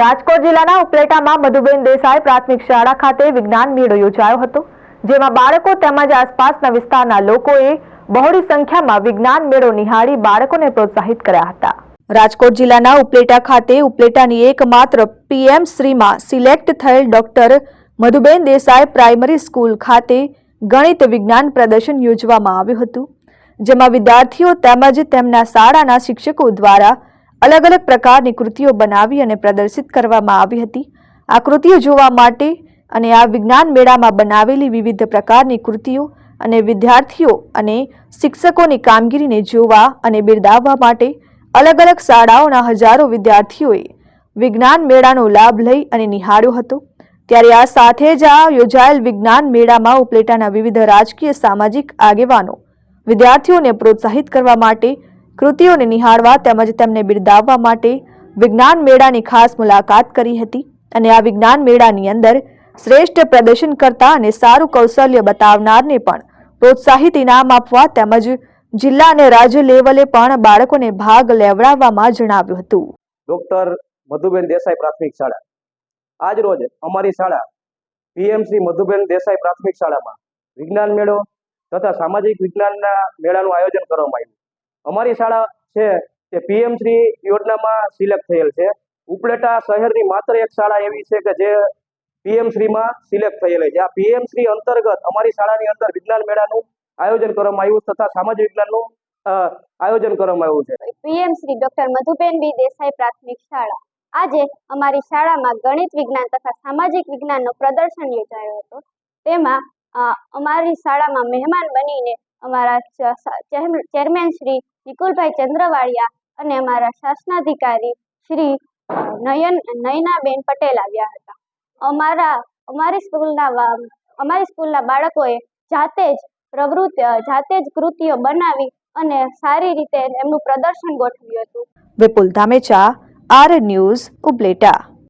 રાજકોટ જિલ્લાના ઉપલેટામાં મધુબેન દેસાઈ પ્રાથમિક શાળા ખાતે વિજ્ઞાન મેળો યોજાયો હતો, જેમાં બાળકો તેમજ આસપાસના વિસ્તારના લોકોએ બહોળી સંખ્યામાં વિજ્ઞાન મેળો નિહાળી બાળકોને પ્રોત્સાહિત કર્યા હતા. રાજકોટ જિલ્લાના ઉપલેટા ખાતે ઉપલેટાની એકમાત્ર પીએમ શ્રીમાં સિલેક્ટ થયેલ doctor Madhuben Desai primary school ખાતે ગણિત વિજ્ઞાન પ્રદર્શન યોજવામાં આવ્યું હતું, જેમાં વિદ્યાર્થીઓ તેમજ તેમના શાળાના શિક્ષકો દ્વારા અલગ અલગ પ્રકારની કૃતિઓ બનાવી અને પ્રદર્શિત કરવામાં આવી હતી. આ કૃતિઓ જોવા માટે અને આ વિજ્ઞાન મેળામાં બનાવેલી વિવિધ પ્રકારની કૃતિઓ અને વિદ્યાર્થીઓ અને શિક્ષકોની કામગીરીને જોવા અને બિરદાવવા માટે અલગ અલગ શાળાઓના હજારો વિદ્યાર્થીઓએ વિજ્ઞાન મેળાનો લાભ લઈ અને નિહાળ્યો હતો. ત્યારે આ સાથે જ આ યોજાયેલ વિજ્ઞાન મેળામાં ઉપલેટાના વિવિધ રાજકીય સામાજિક આગેવાનો વિદ્યાર્થીઓને પ્રોત્સાહિત કરવા માટે કૃતિઓને નિહાળવા તેમજ તેમને બિરદાવવા માટે વિજ્ઞાન મેળાની ખાસ મુલાકાત કરી હતી અને આ વિજ્ઞાન મેળાની અંદર શ્રેષ્ઠ પ્રદર્શન કરતા અને સારું કૌશલ્ય બતાવનારને પણ પ્રોત્સાહિત ઇનામ આપવા તેમજ જિલ્લા અને રાજ્ય લેવલે પણ બાળકોને ભાગ લેવડાવવામાં જણાવ્યું હતું. ડોક્ટર મધુબેન દેસાઈ પ્રાથમિક શાળા. આજ રોજ અમારી શાળા પીએમસી મધુબેન દેસાઈ પ્રાથમિક શાળામાં વિજ્ઞાન મેળો તથા સામાજિક વિજ્ઞાનના મેળાનું આયોજન કરવામાં આવ્યું. અમારી શાળા છે તે પીએમશ્રી યોજનામાં સિલેક્ટ થયેલ છે. ઉપલેટા શહેરની માત્ર એક શાળા એવી છે કે જે પીએમશ્રીમાં સિલેક્ટ થયેલી છે. આ પીએમશ્રી અંતર્ગત અમારી શાળાની અંદર વિજ્ઞાન મેળાનું આયોજન કરવામાં આવ્યું તથા સામાજિક વિજ્ઞાનનું આયોજન કરવામાં આવ્યું છે. PM Shri doctor Madhuben B Desai પ્રાથમિક શાળા. આજે અમારી શાળામાં ગણિત વિજ્ઞાન તથા સામાજિક વિજ્ઞાનનો પ્રદર્શન યોજાયો હતો. તેમાં અમારી શાળામાં મહેમાન બનીને અમારા ચેરમેન શ્રી નિકુલભાઈ ચંદ્રવાળિયા અને અમારા શાસનાધિકારી શ્રી નયન, નયનાબેન પટેલ આવ્યા હતા. અમારા, અમારી સ્કૂલના અમારી સ્કૂલના બાળકોએ જાતે જ પ્રવૃત્તિ, જાતે જ કૃતિઓ બનાવી અને સારી રીતે એમનું પ્રદર્શન ગોઠવ્યું હતું. Vipul Dhamecha, R news, Upleta.